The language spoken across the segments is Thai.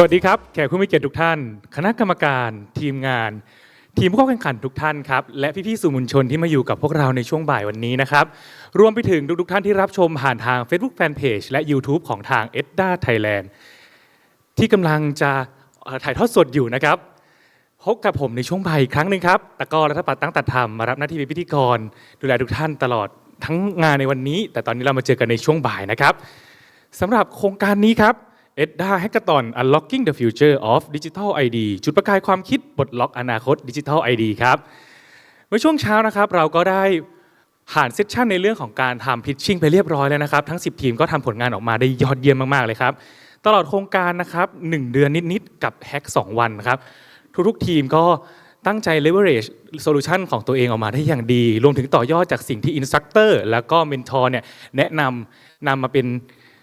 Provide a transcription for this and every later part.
สวัสดีครับแขกผู้มีเกียรติทุกท่าน คณะกรรมการทีมงาน ทีมผู้เข้าแข่งขันทุกท่านครับและพี่ๆสื่อมวลชนที่มาอยู่กับพวกเราในช่วงบ่ายวันนี้นะครับรวมไปถึงทุกๆท่านที่รับชมผ่านทาง Facebook Fanpage และ YouTube ของทาง e d d a Thailand ที่กำลังจะถ่ายทอดสดอยู่นะครับพบกับผมในช่วงบ่ายอีกครั้งหนึ่งครับตะกอรัฐปัตตั้งตัดธรรมมารับหน้าที่เป็นพิธีกร ดูแลทุกท่านตลอดทั้งงานในวันนี้ แต่ตอนนี้เรามาเจอกันในช่วงบ่ายนะครับสำหรับโครงการนี้ครับ EDDA Hackathon Unlocking the Future of Digital ID จุดประกายความคิดปลดล็อกอนาคต Digital ID ครับ เมื่อช่วงเช้านะครับเราก็ได้ผ่านเซสชันในเรื่องของการทำพิชชิ่งไปเรียบร้อยแล้วนะครับ ทั้ง 10 ทีมก็ทำผลงานออกมาได้ยอดเยี่ยมมาก ๆ เลยครับ ตลอดโครงการนะครับ 1 เดือนนิด ๆ กับแฮก2 วันครับ ทุก ๆ ทีมก็ตั้งใจ leverage solution ของตัวเองออกมาได้อย่างดี รวมถึงต่อยอดจากสิ่งที่ instructor แล้วก็ mentor เนี่ยแนะนำนำมาเป็น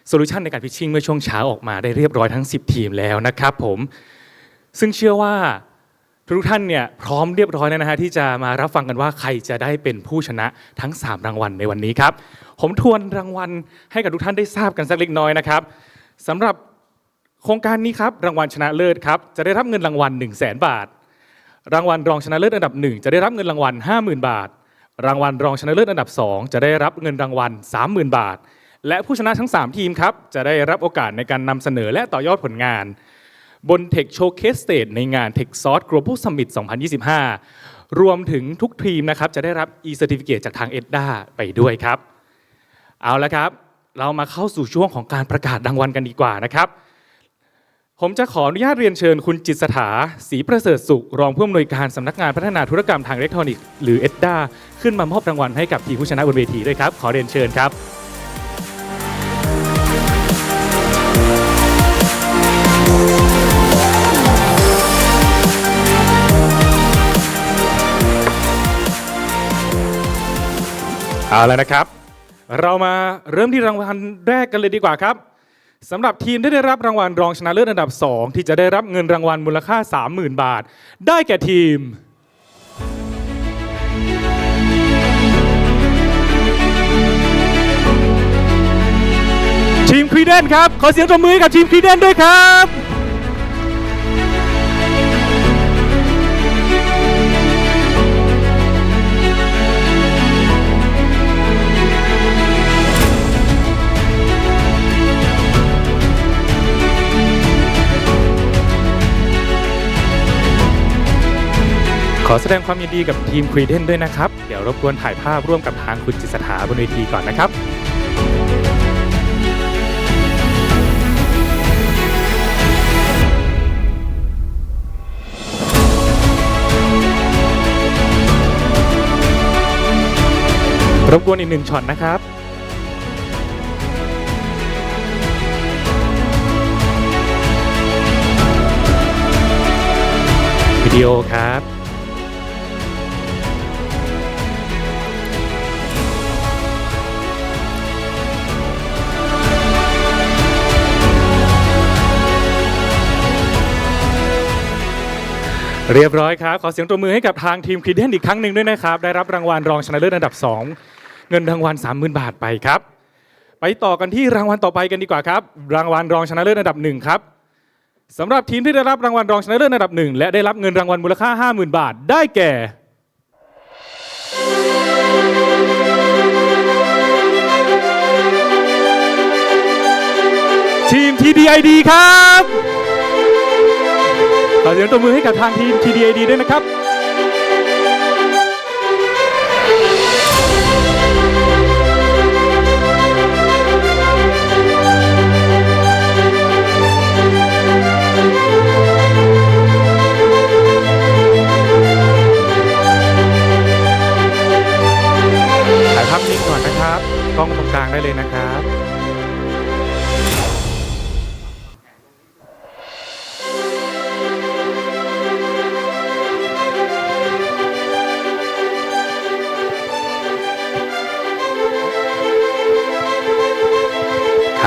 โซลูชันในการพิชชิ่งเมื่อช่วงเช้าออกมาได้เรียบร้อยทั้ง 10 ทีมแล้วนะครับผมซึ่งเชื่อว่าทุกท่านเนี่ยพร้อมเรียบร้อยแล้วนะฮะที่จะมารับฟังกันว่าใครจะได้เป็นผู้ชนะทั้ง 3 รางวัลในวันนี้ครับ ผมทวนรางวัลให้กับทุกท่านได้ทราบกันสักเล็กน้อยนะครับสำหรับโครงการนี้ครับรางวัลชนะเลิศครับจะได้รับเงินรางวัล 1 0 0 0 0แบาท รางวัลรองชนะเลิศอันดับ 1 จะได้รับเงินรางวัล 50,000 บาท รางวัลรองชนะเลิศอันดับ 2 จะได้รับเงินรางวัล 30,000 บาท และผู้ชนะทั้ง 3 ทีมครับ จะได้รับโอกาสในการนำเสนอและต่อยอดผลงาน บน Tech Showcase Stage ในงาน Tech Source Global Summit 2025 รวมถึงทุกทีมนะครับ จะได้รับ e-certificate จากทาง EDDA ไปด้วยครับ เอาละครับ เรามาเข้าสู่ช่วงของการประกาศรางวัลกันดีกว่านะครับ ผมจะขออนุญาตเรียนเชิญคุณจิตสถาศรีประเสริฐสุข รองผู้อำนวยการสำนักงานพัฒนาธุรกรรมทางอิเล็กทรอนิกส์หรือ EDDA ขึ้นมามอบรางวัลให้กับทีมผู้ชนะบนเวทีด้วยครับ ขอเรียนเชิญครับ เอาแล้วนะครับ เรามาเริ่มที่รางวัลแรกกันเลยดีกว่าครับสำหรับทีมที่ได้รับรางวัลรองชนะเลิศอันดับ 2 ที่จะได้รับเงินรางวัลมูลค่า 30,000 บาท ได้แก่ทีม ทีมครีเดนครับ ขอเสียงตบมือให้กับทีมครีเดนด้วยครับ ขอแสดงความยินดีกับทีมครีเดนด้วยนะครับ เดี๋ยวรบกวนถ่ายภาพร่วมกับทางคุณจิตสถาบนเวทีก่อนนะครับรบกวนอีกหนึ่งช็อตนะครับ วิดีโอครับ เรียบร้อยครับ ขอเสียงตบมือให้กับทางทีมครีเดนอีกครั้งหนึ่งด้วยนะครับ ได้รับรางวัลรองชนะเลิศอันดับ 2 เงินรางวัล 30,000 บาทไปครับ ไปต่อกันที่รางวัลต่อไปกันดีกว่าครับ รางวัลรองชนะเลิศอันดับหนึ่งครับสำหรับทีมที่ได้รับรางวัลรองชนะเลิศอันดับหนึ่งและได้รับเงินรางวัลมูลค่า 50,000 บาท ได้แก่ทีม TDID ครับ ขอเสียงตบมือให้กับทางทีม TDID ด้วยนะครับถ่ายภาพนิ่งก่อนนะครับกล้องตรงกลางได้เลยนะครับ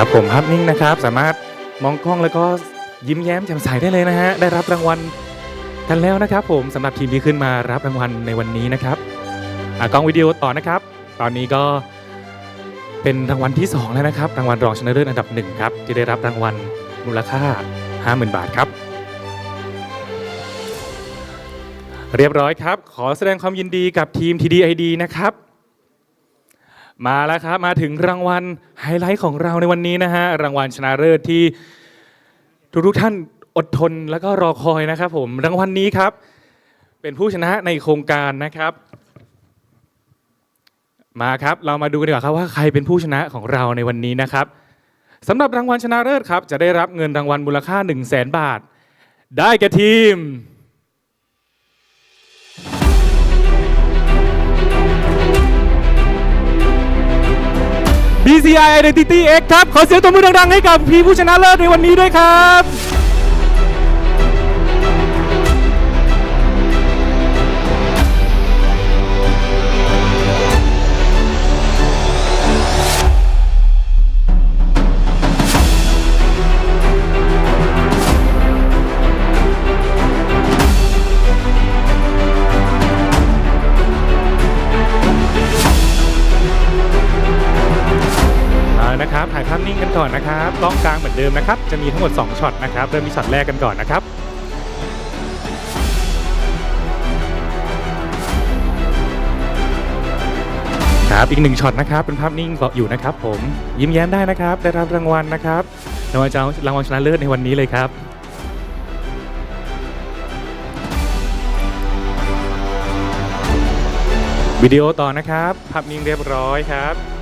ครับผมภาพนิ่งนะครับ สามารถมองกล้องแล้วก็ยิ้มแย้มแจ่มใสได้เลยนะฮะได้รับรางวัลกันแล้วนะครับ ผมสำหรับทีมที่ขึ้นมารับรางวัลในวันนี้นะครับกล้องวิดีโอต่อนะครับ ตอนนี้ก็เป็นรางวัลที่ 2 แล้วนะครับ รางวัลรองชนะเลิศอันดับหนึ่งครับที่ได้รับรางวัลมูลค่า 50,000 บาทครับ เรียบร้อยครับ ขอแสดงความยินดีกับทีม TDID นะครับ มาแล้วครับ มาถึงรางวัลไฮไลท์ของเราในวันนี้นะฮะรางวัลชนะเลิศที่ทุกๆท่านอดทนแล้วก็รอคอยนะครับผมรางวัลนี้ครับ เป็นผู้ชนะในโครงการนะครับ มาครับเรามาดูกันดีกว่าครับว่าใครเป็นผู้ชนะของเราในวันนี้นะครับสำหรับรางวัลชนะเลิศครับ จะได้รับเงินรางวัลมูลค่า 1 0 0 0 0แบาท ได้แก่ทีม BCI Identity X ครับ ขอเสียงตบมือดังๆให้กับพี่ผู้ชนะเลิศในวันนี้ด้วยครับ เดิมนะครับ จะมีทั้งหมด 2ช็อตนะครับ เริ่มที่ช็อตแรกกันก่อนนะครับครับอีกหนึ่งช็อตนะครับ เป็นภาพนิ่งอยู่นะครับ ผมยิ้มแย้มได้นะครับ ได้รับรางวัลนะครับรางวัลจะรางวัลชนะเลิศในวันนี้เลยครับวิดีโอต่อนะครับ ภาพนิ่งเรียบร้อยครับ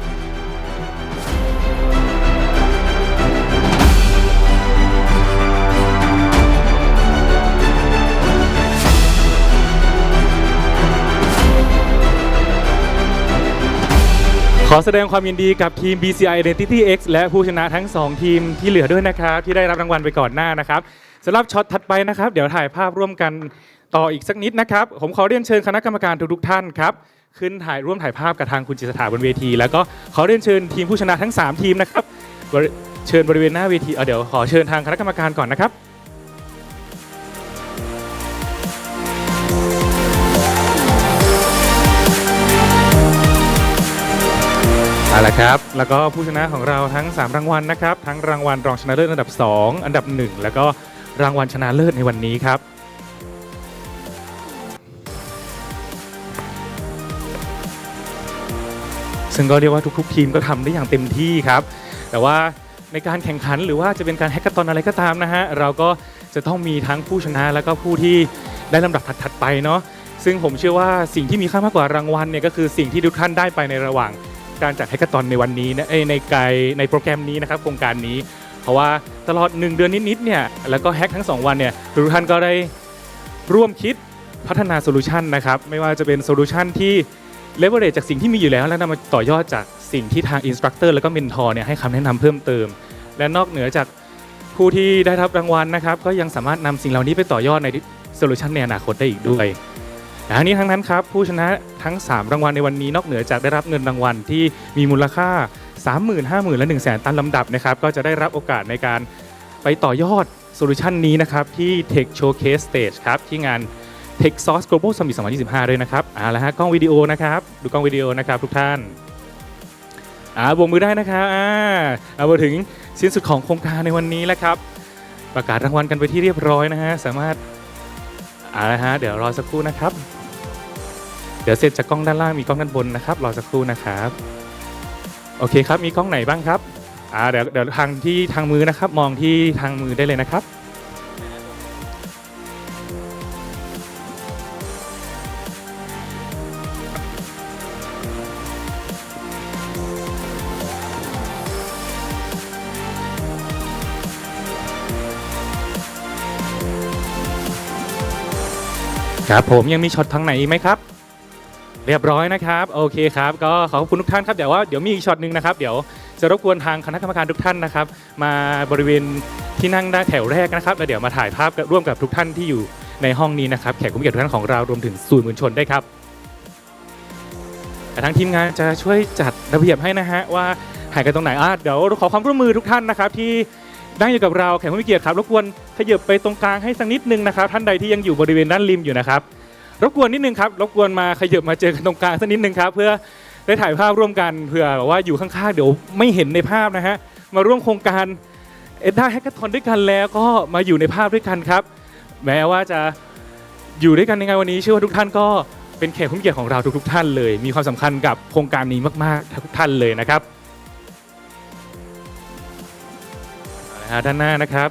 ขอแสดงความยินดีกับทีม BCI Identity X และผู้ชนะทั้ง 2 ทีมที่เหลือด้วยนะครับ ที่ได้รับรางวัลไปก่อนหน้านะครับสำหรับช็อตถัดไปนะครับ เดี๋ยวถ่ายภาพร่วมกันต่ออีกสักนิดนะครับ ผมขอเรียนเชิญคณะกรรมการทุกๆท่านครับ ขึ้นถ่ายร่วมถ่ายภาพกับทางคุณจิตสถาบนเวที แล้วก็ขอเรียนเชิญทีมผู้ชนะทั้ง 3 ทีมนะครับเชิญบริเวณหน้าเวทีเอาเดี๋ยวขอเชิญทางคณะกรรมการก่อนนะครับ ละครับ แล้วก็ผู้ชนะของเราทั้ง 3 รางวัลนะครับ ทั้งรางวัลรองชนะเลิศอันดับ 2 อันดับ 1 แล้วก็รางวัลชนะเลิศในวันนี้ครับ ซึ่งก็เรียกว่าทุกๆ ทีมก็ทำได้อย่างเต็มที่ครับ แต่ว่าในการแข่งขันหรือว่าจะเป็นการแฮกเกอร์ตอนอะไรก็ตามนะฮะ เราก็จะต้องมีทั้งผู้ชนะแล้วก็ผู้ที่ได้ลำดับถัดๆไปเนาะ ซึ่งผมเชื่อว่าสิ่งที่มีค่ามากกว่ารางวัลเนี่ยก็คือสิ่งที่ทุกท่านได้ไปในระหว่าง การจัดแฮกเกอร์ตอนในวันนี้นะเอ้ยในไกลในโปรแกรมนี้นะครับโครงการนี้ เพราะว่าตลอด 1 เดือนนิดๆเนี่ยแล้วก็แฮกทั้ง 2 วันเนี่ยทุกท่านก็ได้ร่วมคิดพัฒนาโซลูชันนะครับไม่ว่าจะเป็นโซลูชันที่เลเวอเรจจากสิ่งที่มีอยู่แล้ว แล้วนำมาต่อยอดจากสิ่งที่ทางอินสตรัคเตอร์แล้วก็เมนทอร์เนี่ยให้คำแนะนำเพิ่มเติม และนอกเหนือจากผู้ที่ได้รับรางวัลนะครับ ก็ยังสามารถนำสิ่งเหล่านี้ไปต่อยอดในโซลูชันในอนาคตได้อีกด้วย ทั้งนี้ทั้งนั้นครับผู้ชนะทั้ง 3 รางวัลในวันนี้นอกเหนือจากได้รับเงินรางวัลที่มีมูลค่า 30,000 50,000 และ 1 0 0 0 0แตามลำดับนะครับก็จะได้รับโอกาสในการไปต่อยอดโซลูชันนี้นะครับที่ Tech Showcase Stage ครับที่งาน Tech Source Global Summit 2025 ด้วยนะครับเอาละฮะกล้องวิดีโอนะครับดูกล้องวิดีโอนะครับทุกท่านอ่าบวกมือได้นะครับอ่าเอามาถึงสิ้นสุดของโครงการในวันนี้แล้วครับ ประกาศรางวัลกันไปที่เรียบร้อยนะฮะสามารถเอาละฮะเดี๋ยวรอสักครู่นะครับ ดี๋ยวเสร็จจากกล้องด้านล่างมีกล้องด้านบนนะครับรอสักครู่นะครับโอเคครับมีกล้องไหนบ้างครับอ่าเดี๋ยวเดี๋ยวทางที่ทางมือนะครับ มองที่ทางมือได้เลยนะครับครับผมยังมีช็อตทางไหนอีกไหมครับ เรียบร้อยนะครับโอเคครับก็ขอบคุณทุกท่านครับเดี๋ยวว่าเดี๋ยวมีอีกช็อตหนึ่งนะครับเดี๋ยวจะรบกวนทางคณะกรรมการทุกท่านนะครับ มาบริเวณที่นั่งด้านแถวแรกนะครับแล้วเดี๋ยวมาถ่ายภาพกับร่วมกับทุกท่านที่อยู่ในห้องนี้นะครับแขกผู้มีเกียรติทุกท่านของเรารวมถึงสื่อมวลชนได้วยครับแต่ทางทีมงานจะช่วยจัดระเบียบให้นะฮะว่าหายกันตรงไหนอะเดี๋ยวขอความร่วมมือทุกท่านนะครับที่นั่งอยู่กับเราแขกผู้มีเกียรติครับรบกวนขยับไปตรงกลางให้สักนิดนึงนะครับ ท่านใดที่ยังอยู่บริเวณด้านริมอยู่นะครับ รบกวนนิดนึงครับรบกวนมาขยับมาเจอกันตรงกลางสักนิดนึงครับ เพื่อได้ถ่ายภาพร่วมกันเผื่อแบบว่าอยู่ข้างๆเดี๋ยวไม่เห็นในภาพนะฮะมาร่วมโครงการเอ็ดด้าแฮกเกอร์ทอนด้วยกันแล้วก็มาอยู่ในภาพด้วยกันครับ แม้ว่าจะอยู่ด้วยกันในงานวันนี้เชื่อว่าทุกท่านก็เป็นแขกผู้เกียรติของเราทุกๆท่านเลย มีความสำคัญกับโครงการนี้มากๆทุกท่านเลยนะครับด้านหน้านะครับ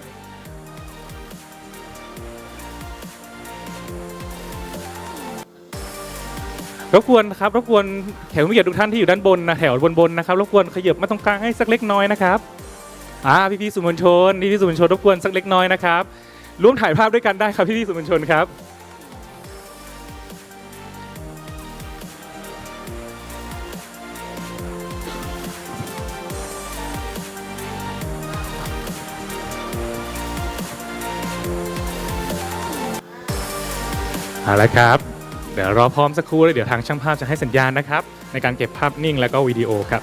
รบกวนครับรบกวนแขกผู้มีเกียรติทุกท่านที่อยู่ด้านบนนะแถวบนบนนะครับรบกวนขยับมาตรงกลางให้สักเล็กน้อยนะครับอ่าพี่พี่ๆสื่อมวลชนพี่พี่ๆสื่อมวลชนรบกวนสักเล็กน้อยนะครับร่วมถ่ายภาพด้วยกันได้ครับพี่พี่ๆสื่อมวลชนครับ เอาละครับ เดี๋ยวรอพร้อมสักครู่แล้วเดี๋ยวทางช่างภาพจะให้สัญญาณนะครับ ในการเก็บภาพนิ่งแล้วก็วิดีโอครับ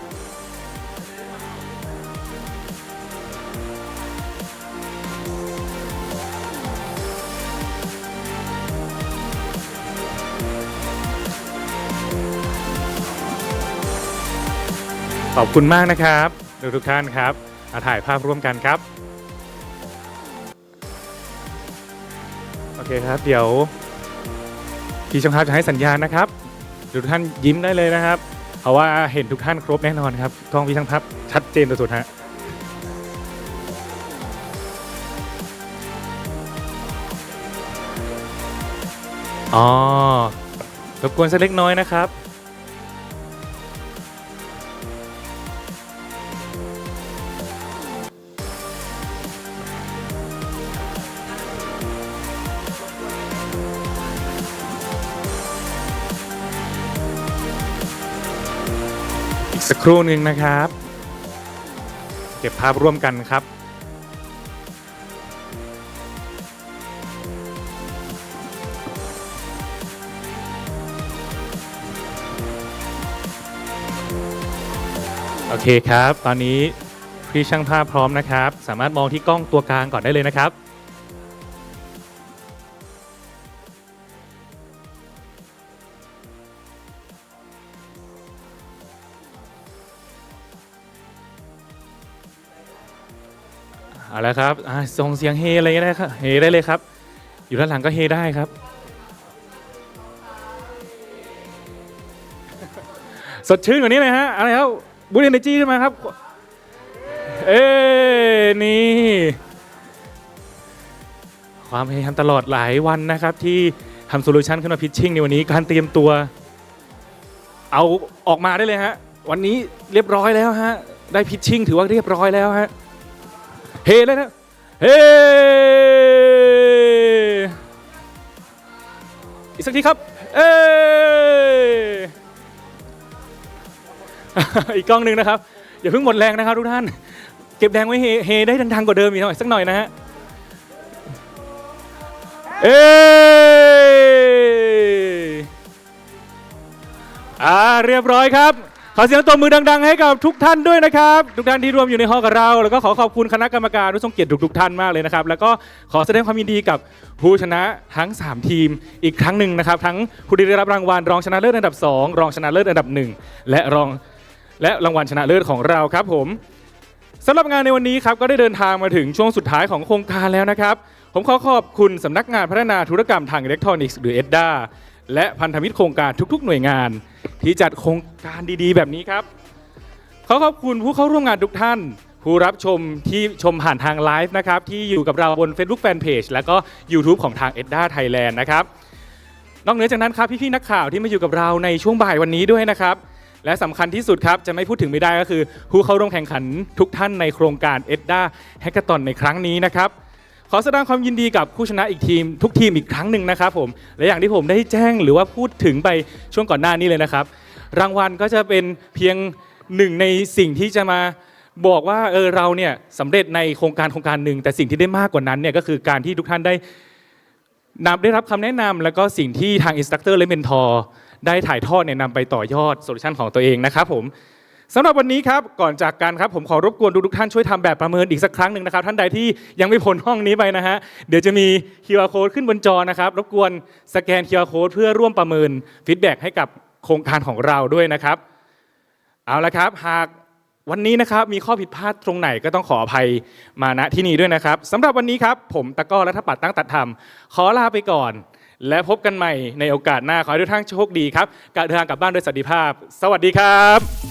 ขอบคุณมากนะครับทุกทุกท่านครับมาถ่ายภาพร่วมกันครับ โอเคครับ เดี๋ยว พี่ช่างภาพจะให้สัญญาณนะครับทุกท่านยิ้มได้เลยนะครับ เพราะว่าเห็นทุกท่านครบแน่นอนครับกล้องพี่ช่างภาพชัดเจนสุดๆฮะอ๋อรบกวนสักเล็กน้อยนะครับ ครู่หนึ่งนะครับ เก็บภาพร่วมกันครับ โอเคครับ ตอนนี้พี่ช่างภาพพร้อมนะครับ สามารถมองที่กล้องตัวกลางก่อนได้เลยนะครับ เอาละครับอ่าส่งเสียงเฮอะไรก็ได้ครับเฮได้เลยครับ อยู่ด้านหลังก็เฮได้ครับ สดชื่นกว่านี้เลยฮะอะไรครับบูตเอเนจีขึ้นมาครับ เอ้นี่ ความพยายามตลอดหลายวันนะครับ ที่ทำโซลูชันขึ้นมาพิชชิ่งในวันนี้การเตรียมตัว เอาออกมาได้เลยฮะ วันนี้เรียบร้อยแล้วฮะ ได้พิชชิ่งถือว่าเรียบร้อยแล้วฮะ เฮเลยนะเฮอีกสักทีครับ เออีกกล้องหนึ่งนะครับ อย่าเพิ่งหมดแรงนะครับทุกท่าน เก็บแรงไว้เฮเฮได้ดังๆกว่าเดิมอีกหน่อยสักหน่อยนะฮะเออ่าเรียบร้อยครับ ขอเสียงตบมือดัง ๆ ให้กับทุกท่านด้วยนะครับ ทุกท่านที่รวมอยู่ในห้องกับเรา แล้วก็ขอขอบคุณคณะกรรมการผู้ทรงเกียรติทุกๆท่านมากเลยนะครับ แล้วก็ขอแสดงความยินดีกับผู้ชนะทั้ง 3 ทีมอีกครั้งหนึ่งนะครับ ทั้งผู้ที่ได้รับรางวัลรองชนะเลิศอันดับ 2 รองชนะเลิศอันดับ 1 และรองและรางวัลชนะเลิศของเราครับผมสำหรับงานในวันนี้ครับก็ได้เดินทางมาถึงช่วงสุดท้ายของโครงการแล้วนะครับ ผมขอขอบคุณสำนักงานพัฒนาธุรกรรมทางอิเล็กทรอนิกส์หรือ EDDA และพันธมิตรโครงการทุกๆ หน่วยงาน ที่จัดโครงการดีๆ แบบนี้ครับ ขอขอบคุณผู้เข้าร่วมงานทุกท่าน ผู้รับชมที่ชมผ่านทางไลฟ์นะครับที่อยู่กับเราบน Facebook Fanpage และก็ YouTube ของทาง EDDA Thailand นะครับนอกเหนือจากนั้นครับพี่ๆนักข่าวที่มาอยู่กับเราในช่วงบ่ายวันนี้ด้วยนะครับและสำคัญที่สุดครับจะไม่พูดถึงไม่ได้ก็คือ ผู้เข้าร่วมแข่งขันทุกท่านในโครงการ EDDA Hackathon ในครั้งนี้นะครับ ขอแสดงความยินดีกับผู้ชนะอีกทีม ทุกทีมอีกครั้งหนึ่งนะครับผมและอย่างที่ผมได้แจ้งหรือว่าพูดถึงไปช่วงก่อนหน้านี้เลยนะครับ รางวัลก็จะเป็นเพียงหนึ่งในสิ่งที่จะมาบอกว่าเออเราเนี่ยสำเร็จในโครงการโครงการหนึ่งแต่สิ่งที่ได้มากกว่านั้นเนี่ยก็คือการที่ทุกท่านได้นำได้รับคำแนะนำแล้วก็สิ่งที่ทางอินสตัคเตอร์และเมนทอร์ได้ถ่ายทอดเนี่ยนำไปต่อยอดโซลูชันของตัวเองนะครับผม สำหรับวันนี้ครับก่อนจากกันครับผมขอรบกวนทุกท่านช่วยทำแบบประเมินอีกสักครั้งหนึ่งนะครับ ท่านใดที่ยังไม่พ้นห้องนี้ไปนะฮะเดี๋ยวจะมี QR code ขึ้นบนจอนะครับ รบกวนสแกน QR code เพื่อร่วมประเมินฟีดแบ็กให้กับโครงการของเราด้วยนะครับ เอาละครับ หากวันนี้นะครับมีข้อผิดพลาดตรงไหนก็ต้องขออภัยมาณที่นี้ด้วยนะครับสำหรับวันนี้ครับ ผมตะก้อรัฐปัดตั้งตัดธรรม ขอลาไปก่อน และพบกันใหม่ในโอกาสหน้าขอให้ทุกท่านโชคดีครับการเดินทางกลับบ้านโดยสวัสดิภาพ สวัสดีครับ